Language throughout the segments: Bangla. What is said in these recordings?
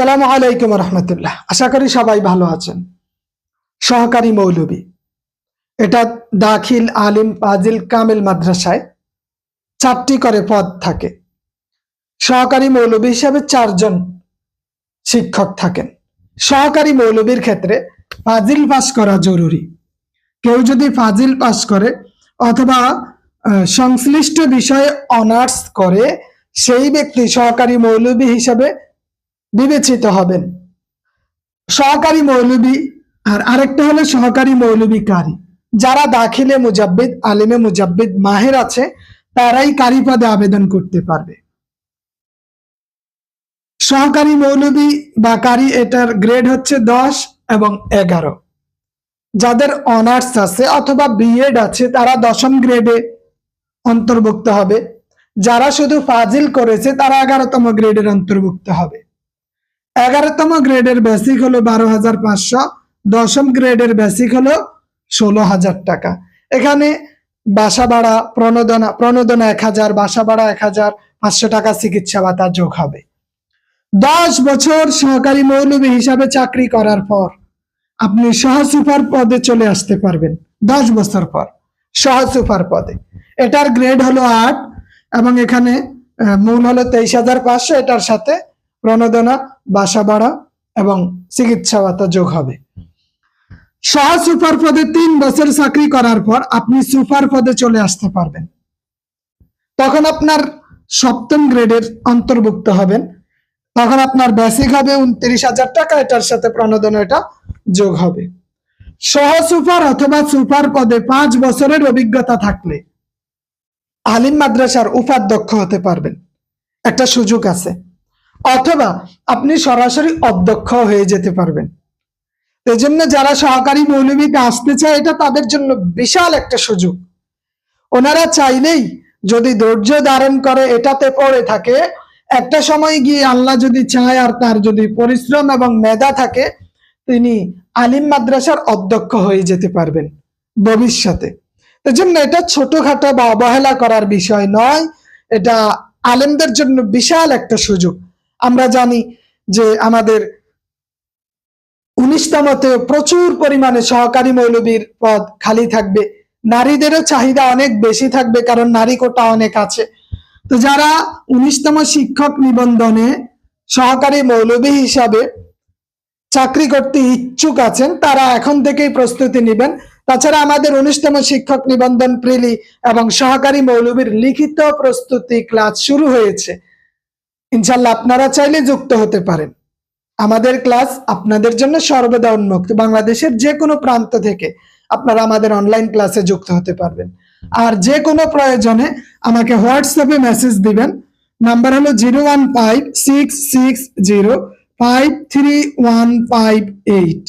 আসসালামু আলাইকুম রহমতুল্লাহ। আশা করি সবাই ভালো আছেন। সহকারী মৌলবী, এটা দাখিল আলিম পাজিল কামিল মাদ্রাসায় চারটি করে পদ থাকে। সহকারী মৌলবী হিসাবে চারজন শিক্ষক থাকেন। সহকারী মৌলবীর ক্ষেত্রে ফাজিল পাস করা জরুরি। কেউ যদি ফাজিল পাস করে অথবা সংশ্লিষ্ট বিষয়ে অনার্স করে, সেই ব্যক্তি সহকারী মৌলবী হিসাবে বিবেচিত হবেন। সহকারী মৌলবী, আর আরেকটা হলো সহকারী মৌলবী কারি যারা দাখিলে মুজাব্বিদ, আলিমে মুজাব্বিদ মাহের আছে, তারাই কারি পদে আবেদন করতে পারবে। সহকারী মৌলবী বা কারি, এটার গ্রেড হচ্ছে দশ এবং এগারো। যাদের অনার্স আছে অথবা বিএড আছে, তারা দশম গ্রেডে অন্তর্ভুক্ত হবে। যারা শুধু ফাজিল করেছে, তারা এগারোতম গ্রেডের অন্তর্ভুক্ত হবে। এগারোতম গ্রেডের বেসিক হলো বারো হাজার পাঁচশো, দশম গ্রেডের বেসিক হলো ষোলো হাজার টাকা। এখানে বাসা ভাড়া, প্রণোদনা প্রণোদনা এক হাজার, বাসা ভাড়া এক হাজার, পাঁচশো টাকা চিকিৎসা ভাতা যোগ হবে। দশ বছর সহকারী মৌলবী হিসাবে চাকরি করার পর আপনি সহ সুপার পদে চলে আসতে পারবেন, দশ বছর পর সহ সুপার পদে। এটার গ্রেড হলো আট এবং এখানে মূল হলো তেইশ হাজার পাঁচশো, এটার সাথে প্রণোদনা, বাসা ভাড়া এবং চিকিৎসা ভাতা যোগ হবে। সহ সুপার পদে তিন বছর চাকরি করার পর আপনি সুপার পদে চলে আসতে পারবেন। তখন আপনার সপ্তম গ্রেডের অন্তর্ভুক্ত হবেন। তখন আপনার বেসিক হবে উনত্রিশ হাজার টাকা, এটার সাথে প্রণোদনা, এটা যোগ হবে। সহ সুপার অথবা সুপার পদে পাঁচ বছরের অভিজ্ঞতা থাকলে আলিম মাদ্রাসার উপাধ্যক্ষ হতে পারবেন। একটা সুযোগ আছে। অথবা আপনি সরাসরি অধ্যক্ষ হয়ে যেতে পারবেন। এজন্য যারা সহকারী মৌলবীতে আসতে চায়, এটা তাদের জন্য বিশাল একটা সুযোগ। ওনারা চাইলেই যদি ধৈর্য ধারণ করে, এটাতে পড়ে থাকে, একটা সময় গিয়ে আল্লাহ যদি চায় আর তার যদি পরিশ্রম এবং মেধা থাকে, তিনি আলিম মাদ্রাসার অধ্যক্ষ হয়ে যেতে পারবেন ভবিষ্যতে। এজন্য এটা ছোটখাটো বা অবহেলা করার বিষয় নয়, এটা আলেমদের জন্য বিশাল একটা সুযোগ। আমরা জানি যে আমাদের উনিশতমতে প্রচুর পরিমাণে সহকারী মৌলবীর পদ খালি থাকবে। নারীদেরও চাহিদা অনেক বেশি থাকবে কারণ নারী কোটা অনেক আছে। তো যারা উনিশতম শিক্ষক নিবন্ধনে সহকারী মৌলবী হিসাবে চাকরি করতে ইচ্ছুক আছেন, তারা এখন থেকেই প্রস্তুতি নেবেন। তাছাড়া আমাদের উনিশতম শিক্ষক নিবন্ধন প্রিলি এবং সহকারী মৌলবীর লিখিত প্রস্তুতি ক্লাস শুরু হয়েছে। ইনশাল্লাহ আপনারা চাইলে যুক্ত হতে পারেন। আমাদের ক্লাস আপনাদের জন্য সর্বদা উন্মুক্ত। বাংলাদেশের যে কোনো প্রান্ত থেকে আপনারা আমাদের অনলাইন ক্লাসে যুক্ত হতে পারবেন। আর যে কোনো প্রয়োজনে আমাকে হোয়াটসঅ্যাপে মেসেজ দিবেন। নাম্বার হলো zero one five six six zero five three one five eight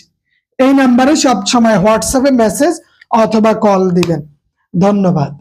এই নাম্বারে সব সময় হোয়াটসঅ্যাপে মেসেজ অথবা কল দিবেন। ধন্যবাদ।